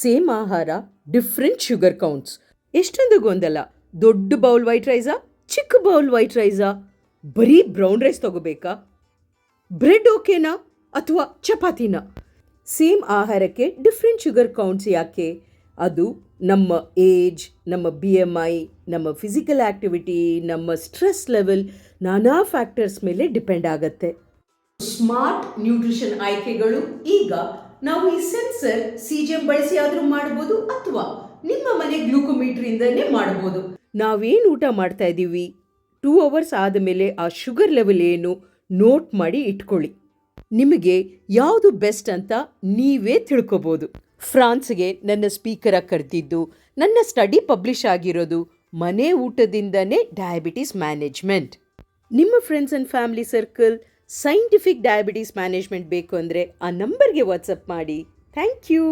Same ಆಹಾರ different sugar counts ಎಷ್ಟೊಂದು ಗೊಂದಲ. ದೊಡ್ಡ ಬೌಲ್ ವೈಟ್ ರೈಸಾ ಚಿಕ್ಕ ಬೌಲ್ ವೈಟ್ ರೈಸಾ ಬರೀ ಬ್ರೌನ್ ರೈಸ್ ತಗೋಬೇಕಾ? ಬ್ರೆಡ್ ಓಕೆನಾ ಅಥವಾ ಚಪಾತಿನ ಸೇಮ್ ಆಹಾರಕ್ಕೆ ಡಿಫ್ರೆಂಟ್ ಶುಗರ್ ಕೌಂಟ್ಸ್ ಯಾಕೆ? ಅದು ನಮ್ಮ ಏಜ್ ನಮ್ಮ ಬಿ ಎಂ ಐ ನಮ್ಮ ಫಿಸಿಕಲ್ ಆ್ಯಕ್ಟಿವಿಟಿ ನಮ್ಮ ಸ್ಟ್ರೆಸ್ ಲೆವೆಲ್ ನಾನಾ ಫ್ಯಾಕ್ಟರ್ಸ್ ಮೇಲೆ ಡಿಪೆಂಡ್ ಆಗುತ್ತೆ. ಸ್ಮಾರ್ಟ್ ನ್ಯೂಟ್ರಿಷನ್ ಆಯ್ಕೆಗಳು ಈಗ ನಾವು ಈ ಸೆನ್ಸರ್ ಸಿಜಿಎಂ ಬಳಸಿ ಆದರೂ ಮಾಡ್ಬೋದು ಅಥವಾ ನಿಮ್ಮ ಮನೆ ಗ್ಲೂಕೋಮೀಟರ್ ಇಂದನೇ ಮಾಡ್ಬೋದು. ನಾವೇನು ಊಟ ಮಾಡ್ತಾ ಇದ್ದೀವಿ? ಟೂ ಅವರ್ಸ್ ಆದಮೇಲೆ ಆ ಶುಗರ್ ಲೆವೆಲ್ ಏನು ನೋಟ್ ಮಾಡಿ ಇಟ್ಕೊಳ್ಳಿ. ನಿಮಗೆ ಯಾವುದು ಬೆಸ್ಟ್ ಅಂತ ನೀವೇ ತಿಳ್ಕೊಬೋದು. ಫ್ರಾನ್ಸ್ಗೆ ನನ್ನ ಸ್ಪೀಕರ ಕರೆದಿದ್ದು, ನನ್ನ ಸ್ಟಡಿ ಪಬ್ಲಿಷ್ ಆಗಿರೋದು ಮನೆ ಊಟದಿಂದನೇ ಡಯಾಬಿಟಿಸ್ ಮ್ಯಾನೇಜ್ಮೆಂಟ್ ನಿಮ್ಮ friends and family circle scientific diabetes management ಬೇಕು ಅಂದರೆ ಆ ನಂಬರ್ಗೆ ವಾಟ್ಸಪ್ ಮಾಡಿ. Thank you